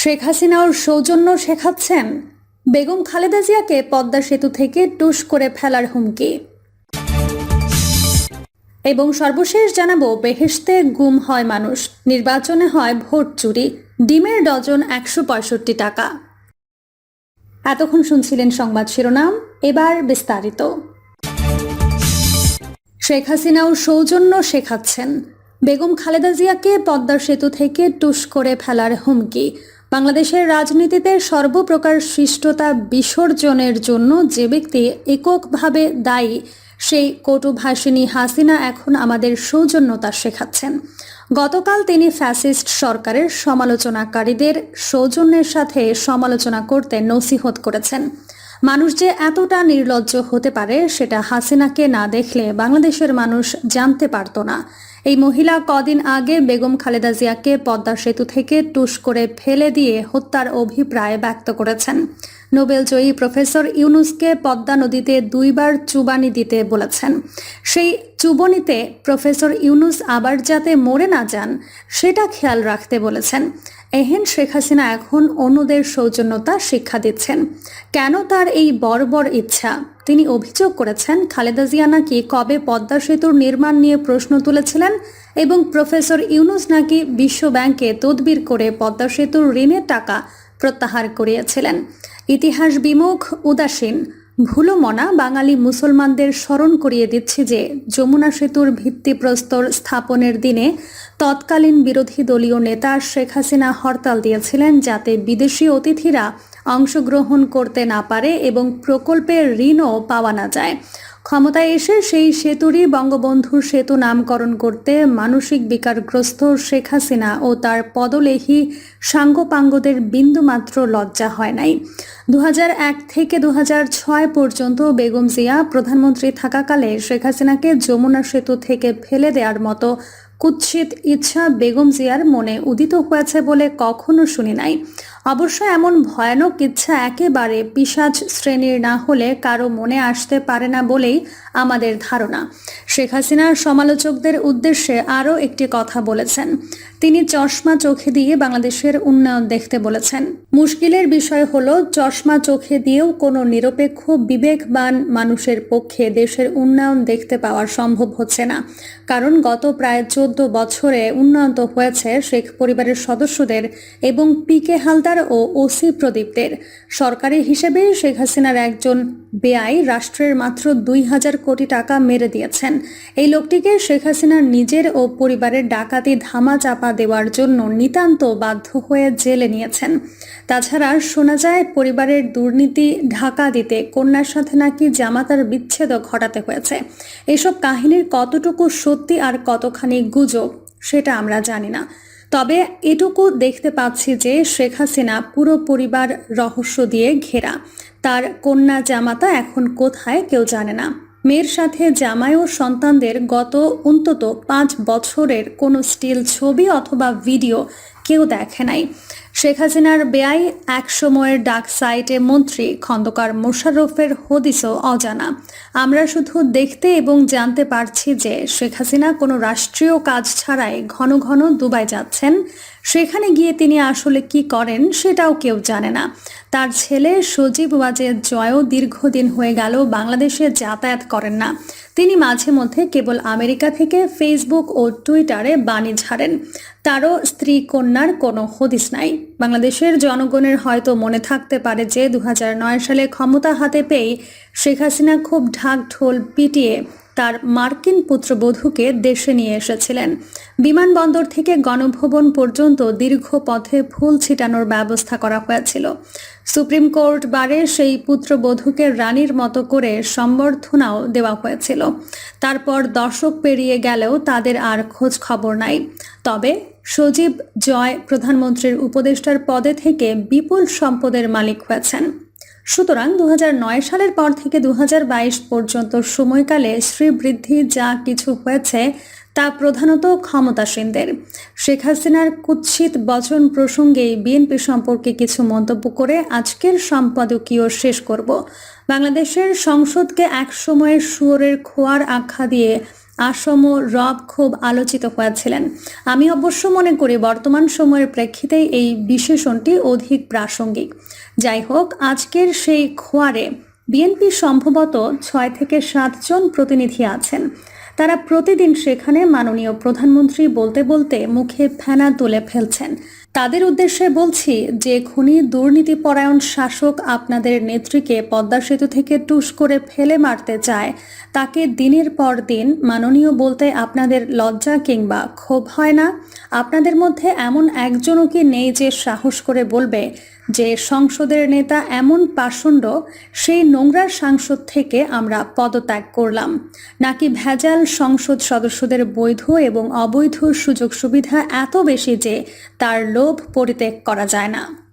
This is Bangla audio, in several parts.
শেখ হাসিনাও সৌজন্য শেখাচ্ছেন। বেগম খালেদা জিয়াকে পদ্মা সেতু থেকে টুস করে ফেলার হুমকি। এবং সর্বশেষ জানাব, বেহেশতে গুম হয় মানুষ, নির্বাচনে হয় ভোট চুরি, ডিমের ডজন একশো পঁয়ষট্টি টাকা। এতক্ষণ শুনছিলেন সংবাদ শিরোনাম, এবার বিস্তারিত। শেখ হাসিনাও সৌজন্য শেখাচ্ছেন। বেগম খালেদা জিয়াকে পদ্মার সেতু থেকে টুস করে ফেলার হুমকি বাংলাদেশের রাজনীতিতে সর্বপ্রকার সৃষ্টতা বিসর্জনের জন্য যে ব্যক্তি এককভাবে দায়ী, সেই কটুভাষিনী হাসিনা এখন আমাদের সৌজন্যতা শেখাচ্ছেন। গতকাল তিনি ফ্যাসিস্ট সরকারের সমালোচনাকারীদের সৌজন্যের সাথে সমালোচনা করতে নসিহত করেছেন। মানুষ যে এতটা নির্লজ্জ হতে পারে সেটা হাসিনাকে না দেখলে বাংলাদেশের মানুষ জানতে পারত না। এই মহিলা কদিন আগে বেগম খালেদা জিয়াকে পদ্মা সেতু থেকে টুস করে ফেলে দিয়ে হত্যার অভিপ্রায় ব্যক্ত করেছেন। নোবেলজয়ী প্রফেসর ইউনুসকে পদ্মা নদীতে দুইবার চুবানি দিতে বলেছেন। সেই চুবনিতে প্রফেসর ইউনুস আবার যাতে মরে না যান, সেটা খেয়াল রাখতে বলেছেন। এহেন শেখ হাসিনা এখন অন্যদের সৌজন্যতা শিক্ষা দিচ্ছেন। কেন তার এই বর্বর ইচ্ছা? তিনি অভিযোগ করেছেন, খালেদা জিয়া নাকি কবে পদ্মা সেতুর নির্মাণ নিয়ে প্রশ্ন তুলেছিলেন এবং প্রফেসর ইউনুস নাকি বিশ্ব ব্যাংকে তদবির করে পদ্মা সেতুর ঋণের টাকা প্রত্যাহার করিয়েছিলেন। ইতিহাস বিমুখ, উদাসীন। ভুলো মনা বাঙালি মুসলমানদের স্মরণ করিয়ে দিচ্ছে যে যমুনা সেতুর ভিত্তিপ্রস্তর স্থাপনের দিনে তৎকালীন বিরোধী দলীয় নেতা শেখ হাসিনা হরতাল দিয়েছিলেন যাতে বিদেশি অতিথিরা অংশগ্রহণ করতে না পারে এবং প্রকল্পের ঋণও পাওয়া না যায়। ক্ষমতায় এসে সেই সেতুরই বঙ্গবন্ধু সেতু নামকরণ করতে মানসিক বিকারগ্রস্ত শেখ হাসিনা ও তার পদলেহী সাঙ্গপাঙ্গদের বিন্দুমাত্র লজ্জা হয় নাই। দু হাজার এক থেকে দু হাজার ছয় পর্যন্ত বেগম জিয়া প্রধানমন্ত্রী থাকাকালে শেখ হাসিনাকে যমুনা সেতু থেকে ফেলে দেওয়ার মতো কুৎসিত ইচ্ছা বেগম জিয়ার মনে উদিত হয়েছে বলে কখনো শুনি নাই। অবশ্য এমন ভয়ানক ইচ্ছা একেবারে পিসাজ শ্রেণির না হলে কারও মনে আসতে পারে না বলেই আমাদের ধারণা। শেখ হাসিনার সমালোচকদের উদ্দেশ্যে আরও একটি কথা বলেছেন। তিনি চশমা চোখে দিয়ে বাংলাদেশের উন্নয়ন দেখতে বলেছেন। মুশকিলের বিষয় হল, চশমা চোখে দিয়েও কোনো নিরপেক্ষ, বিবেকবান মানুষের পক্ষে দেশের উন্নয়ন দেখতে পাওয়া সম্ভব হচ্ছে না। কারণ গত প্রায় চোদ্দ বছরে উন্নয়ন হয়েছে শেখ পরিবারের সদস্যদের এবং পিকে হালদার ও ওসি প্রদীপদের। সরকারি হিসেবে শেখ হাসিনার একজন বেআই রাষ্ট্রের মাত্র দুই হাজার কোটি টাকা মেরে দিয়েছেন। এই লোকটিকে শেখ হাসিনার নিজের ও পরিবারের ডাকাতি ধামা চাপা দেওয়ার জন্য নিতান্ত বাধ্য হয়ে জেলে নিয়েছেন। তাছাড়া শোনা যায়, পরিবারের দুর্নীতি, ঢাকা দিতে কন্যার সাথে নাকি জামাতার বিচ্ছেদও ঘটাতে হয়েছে। এসব কাহিনীর কতটুকু সত্যি আর কতখানি গুজব, সেটা আমরা জানি না। তবে এটুকু দেখতে পাচ্ছি যে শেখ হাসিনা পুরো পরিবার রহস্য দিয়ে ঘেরা। তার কন্যা জামাতা এখন কোথায় কেউ জানে না। মেয়ের সাথে জামাই ও সন্তানদের গত অন্তত পাঁচ বছরের কোনো স্টিল ছবি অথবা ভিডিও কেউ দেখে নাই। শেখ হাসিনার বেআই এক সময়ের ডাক সাইটে মন্ত্রী খন্দকার মোশাররফের হদিসও অজানা। আমরা শুধু দেখতে এবং জানতে পারছি যে শেখ হাসিনা কোনো রাষ্ট্রীয় কাজ ছাড়াই ঘন ঘন দুবাই যাচ্ছেন। সেখানে গিয়ে তিনি আসলে কি করেন সেটাও কেউ জানে না। তার ছেলে সজীব ওয়াজেদ জয়ও দীর্ঘদিন হয়ে গেল বাংলাদেশে যাতায়াত করেন না। তিনি মাঝে মধ্যে কেবল আমেরিকা থেকে ফেসবুক ও টুইটারে বাণী ছাড়েন তারও স্ত্রী কন্যার কোনো হদিস নাই। বাংলাদেশের জনগণের হয়তো মনে থাকতে পারে যে দু হাজার নয় সালে ক্ষমতা হাতে পেয়ে শেখ হাসিনা খুব ঢাক ঢোল পিটিয়ে তার মার্কিন পুত্রবধূকে দেশে নিয়ে এসেছিলেন। বিমানবন্দর থেকে গণভবন পর্যন্ত দীর্ঘ পথে ফুল ছিটানোর ব্যবস্থা করা হয়েছিল। সুপ্রিম কোর্ট বারে সেই পুত্রবধূকে রানীর মতো করে সম্বর্ধনাও দেওয়া হয়েছিল। তারপর দশক পেরিয়ে গেলেও তাদের আর খোঁজ খবর নাই। তবে সজীব জয় প্রধানমন্ত্রীর উপদেষ্টার পদে থেকে বিপুল সম্পদের মালিক হয়েছেন। সুতরাং দু হাজার নয় সালের পর থেকে দু হাজার বাইশ পর্যন্ত সময়কালে শ্রীবৃদ্ধি যা কিছু হয়েছে তা প্রধানত ক্ষমতাসীনদের। শেখ হাসিনার কুৎসিত বচন প্রসঙ্গে বিএনপি সম্পর্কে কিছু মন্তব্য করে আজকের সম্পাদকীয় শেষ করব। বাংলাদেশের সংসদকে এক একসময়ের শুয়োরের খোয়ার আখ্যা দিয়ে আসম রব খুব আলোচিত হয়েছিলেন আমি অবশ্য মনে করি বর্তমান সময়ের প্রেক্ষিতে এই বিশেষণটি অধিক প্রাসঙ্গিক। যাই হোক, আজকের সেই খোয়ারে বিএনপি সম্ভবত ছয় থেকে সাতজন প্রতিনিধি আছেন। তারা প্রতিদিন সেখানে মাননীয় প্রধানমন্ত্রী বলতে বলতে মুখে ফেনা তুলে ফেলছেন। তাদের উদ্দেশ্যে বলছি যে খুনি দুর্নীতিপরায়ণ শাসক আপনাদের নেত্রীকে পদ্মা সেতু থেকে টুস করে ফেলে মারতে চায়। তাকে দিনের পর দিন মাননীয় বলতে আপনাদের লজ্জা কিংবা ক্ষোভ হয় না? আপনাদের মধ্যে এমন একজনও কি নেই যে সাহস করে বলবে? যে সংসদের নেতা এমন পাষণ্ড, সেই নোংরা সাংসদ থেকে আমরা পদত্যাগ করলাম। নাকি ভেজাল সংসদ সদস্যদের বৈধ এবং অবৈধ সুযোগ সুবিধা এত বেশি যে তার লোভ পরিত্যাগ করা যায় না?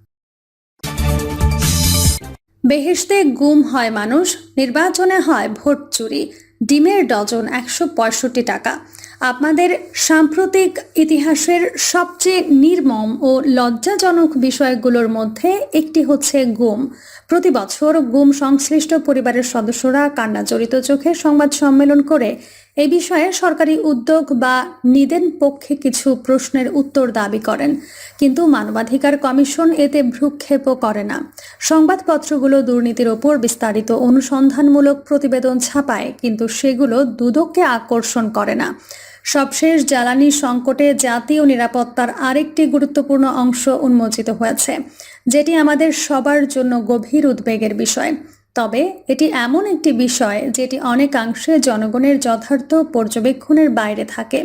বেহেশতে গুম হয় মানুষ, নির্বাচনে হয় ভোট চুরি। ডিমের ডজন একশো পঁয়ষট্টি টাকা। আপনাদের সাম্প্রতিক ইতিহাসের সবচেয়ে নির্মম ও লজ্জাজনক বিষয়গুলোর মধ্যে একটি হচ্ছে গুম। প্রতি বছর গুম সংশ্লিষ্ট পরিবারের সদস্যরা কান্না জড়িত চোখে সংবাদ সম্মেলন করে এ বিষয়ে সরকারি উদ্যোগ বা নিদেন পক্ষে কিছু প্রশ্নের উত্তর দাবি করেন। কিন্তু মানবাধিকার কমিশন এতে ভ্রুক্ষেপও করে না। সংবাদপত্রগুলো দুর্নীতির ওপর বিস্তারিত অনুসন্ধানমূলক প্রতিবেদন ছাপায়, কিন্তু সেগুলো দুদককে আকর্ষণ করে না। সবশেষ জ্বালানি সংকটে জাতীয় নিরাপত্তার আরেকটি গুরুত্বপূর্ণ অংশ উন্মোচিত হয়েছে, যেটি আমাদের সবার জন্য গভীর উদ্বেগের বিষয়। তবে এটি এমন একটি বিষয় যেটি অনেকাংশে জনগণের যথার্থ পর্যবেক্ষণের বাইরে থাকে।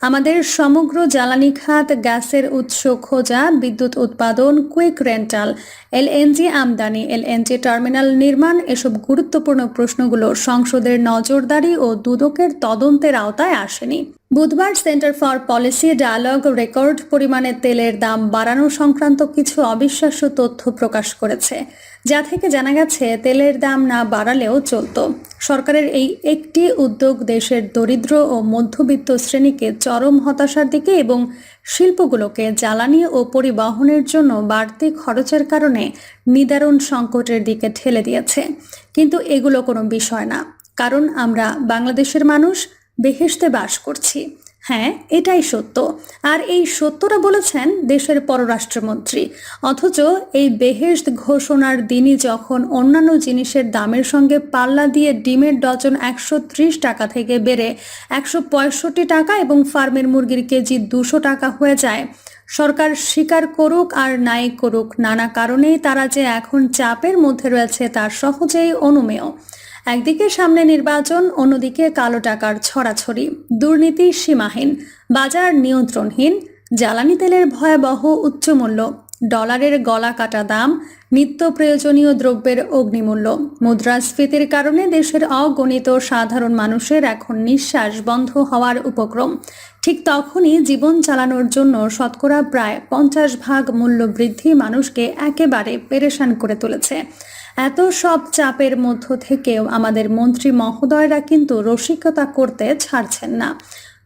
আমাদের সমগ্র জ্বালানি খাত, গ্যাসের উৎস খোঁজা, বিদ্যুৎ উৎপাদন, কুইক রেন্টাল, এলএনজি আমদানি, এলএনজি টার্মিনাল নির্মাণ এসব গুরুত্বপূর্ণ প্রশ্নগুলো সংসদের নজরদারি ও দুদকের তদন্তের আওতায় আসেনি। বুধবার centre for policy dialogue record পরিমাণে তেলের দাম বাড়ানো সংক্রান্ত কিছু অবিশ্বাস্য তথ্য প্রকাশ করেছে। যা থেকে জানা গেছে, তেলের দাম না বাড়ালেও চলতো। সরকারের এই একটি উদ্যোগ দেশের দরিদ্র ও মধ্যবিত্ত শ্রেণীকে চরম হতাশার দিকে এবং শিল্পগুলোকে জ্বালানি ও পরিবহনের জন্য বাড়তি খরচের কারণে নিদারুণ সংকটের দিকে ঠেলে দিয়েছে। কিন্তু এগুলো কোনো বিষয় না। কারণ আমরা বাংলাদেশের মানুষ, বেহেশতে বাস করছি। হ্যাঁ এটাই সত্য। আর এই সত্যটা বলেছেন দেশের পররাষ্ট্রমন্ত্রী। অথচ এই বেহেশত ঘোষণার দিনই যখন অন্যান্য জিনিসের দামের সঙ্গে পাল্লা দিয়ে ডিমের ডজন একশো ত্রিশ টাকা থেকে বেড়ে একশো পঁয়ষট্টি টাকা এবং ফার্মের মুরগির কেজি দুশো টাকা হয়ে যায়, সরকার স্বীকার করুক আর নাই করুক, নানা কারণেই তারা যে এখন চাপের মধ্যে রয়েছে তা সহজেই অনুমেয়। একদিকে সামনে নির্বাচন, অন্যদিকে কালো টাকার ছড়াছড়ি। দুর্নীতি সীমাহীন, বাজার নিয়ন্ত্রণহীন, জ্বালানি তেলের ভয়াবহ উচ্চমূল্য, ডলারের গলা কাটা দাম, নিত্য প্রয়োজনীয় দ্রব্যের অগ্নিমূল্য। মুদ্রাস্ফীতির কারণে দেশের অগণিত সাধারণ মানুষের এখন নিঃশ্বাস বন্ধ হওয়ার উপক্রম। ঠিক তখনই জীবন চালানোর জন্য শতকরা প্রায় পঞ্চাশ ভাগ মূল্য বৃদ্ধি মানুষকে একেবারে পেরেশান করে তুলেছে। এত সব চাপের মধ্য থেকেও আমাদের মন্ত্রী মহোদয়রা কিন্তু রসিকতা করতে ছাড়ছেন না।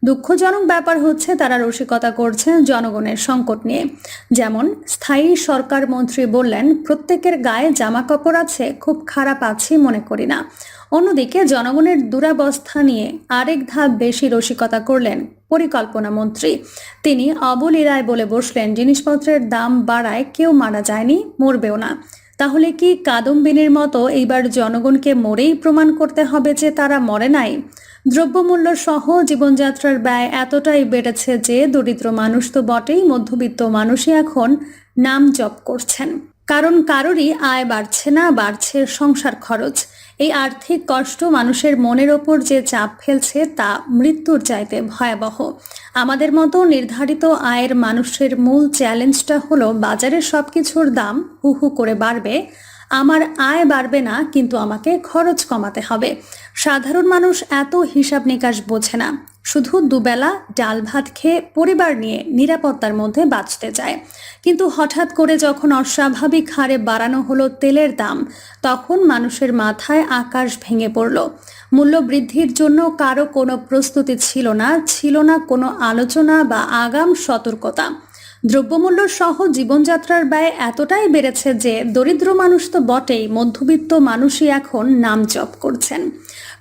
দুঃখজনক ব্যাপার হচ্ছে তারা রসিকতা করছেন জনগণের সংকট নিয়ে। যেমন স্থায়ী সরকার মন্ত্রী বললেন, প্রত্যেকের গায়ে জামা কাপড় আছে, খুব খারাপ আছি, মনে করি না। অন্যদিকে জনগণের দুরাবস্থা নিয়ে আরেক ধাপ বেশি রসিকতা করলেন পরিকল্পনা মন্ত্রী। তিনি অবলীলায় বলে বসলেন, জিনিসপত্রের দাম বাড়ায় কেউ মারা যায়নি, মরবেও না। তাহলে কি কাদম্বিনীর মতো এইবার জনগণকে মরেই প্রমাণ করতে হবে যে তারা মরে নাই? দ্রব্যমূল্য সহ জীবনযাত্রার ব্যয় এতটাই বেড়েছে যে দরিদ্র মানুষ তো বটেই, মধ্যবিত্ত মানুষই এখন নাম জপ করছেন। কারণ কারোরই আয় বাড়ছে না, বাড়ছে সংসার খরচ। এই আর্থিক কষ্ট মানুষের মনের ওপর যে চাপ ফেলছে তা মৃত্যুর চাইতে ভয়াবহ। আমাদের মতো নির্ধারিত আয়ের মানুষের মূল চ্যালেঞ্জটা হলো বাজারের সব কিছুর দাম হু হু করে বাড়বে। আমার আয় বাড়বে না, কিন্তু আমাকে খরচ কমাতে হবে। সাধারণ মানুষ এত হিসাব নিকাশ বোঝে না। শুধু দুবেলা ডাল ভাত খেয়ে পরিবার নিয়ে নিরাপত্তার মধ্যে বাঁচতে চায়। কিন্তু হঠাৎ করে যখন অস্বাভাবিক হারে বাড়ানো হলো তেলের দাম, তখন মানুষের মাথায় আকাশ ভেঙে পড়ল। মূল্য বৃদ্ধির জন্য কারও কোনো প্রস্তুতি ছিল না ছিল না কোনো আলোচনা বা আগাম সতর্কতা। দ্রব্যমূল্য সহ জীবনযাত্রার ব্যয় এতটাই বেড়েছে যে দরিদ্র মানুষ তো বটেই, মধ্যবিত্ত মানুষই এখন নাম জপ করছেন।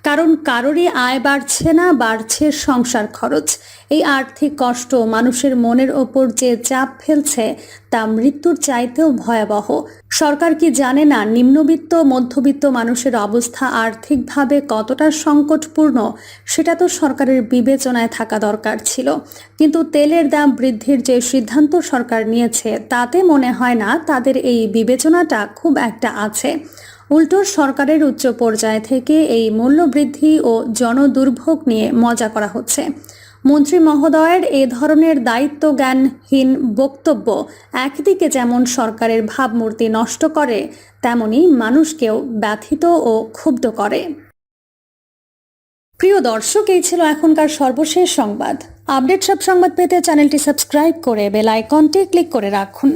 কারণ কারোরই আয় বাড়ছে না, বাড়ছে সংসার খরচ। এই আর্থিক কষ্ট মানুষের মনের ওপর যে চাপ ফেলছে, তা মৃত্যুর চাইতেও ভয়াবহ। সরকার কি জানে না নিম্নবিত্ত, মধ্যবিত্ত মানুষের অবস্থা আর্থিকভাবে কতটা সংকটপূর্ণ, সেটা তো সরকারের বিবেচনায় থাকা দরকার ছিল। কিন্তু তেলের দাম বৃদ্ধির যে সিদ্ধান্ত সরকার নিয়েছে, তাতে মনে হয় না তাদের এই বিবেচনাটা খুব একটা আছে। উল্টো সরকারের উচ্চ পর্যায় থেকে এই মূল্যবৃদ্ধি ও জনদুর্ভোগ নিয়ে মজা করা হচ্ছে। মন্ত্রী মহোদয়ের এ ধরনের দায়িত্বজ্ঞানহীন বক্তব্য একদিকে যেমন সরকারের ভাবমূর্তি নষ্ট করে, তেমনি মানুষকেও ব্যথিত ও ক্ষুব্ধ করে। প্রিয় দর্শক, এই ছিল এখনকার সর্বশেষ সংবাদ। আপডেট সব সংবাদ পেতে চ্যানেলটি সাবস্ক্রাইব করে বেল আইকনটি ক্লিক করে রাখুন।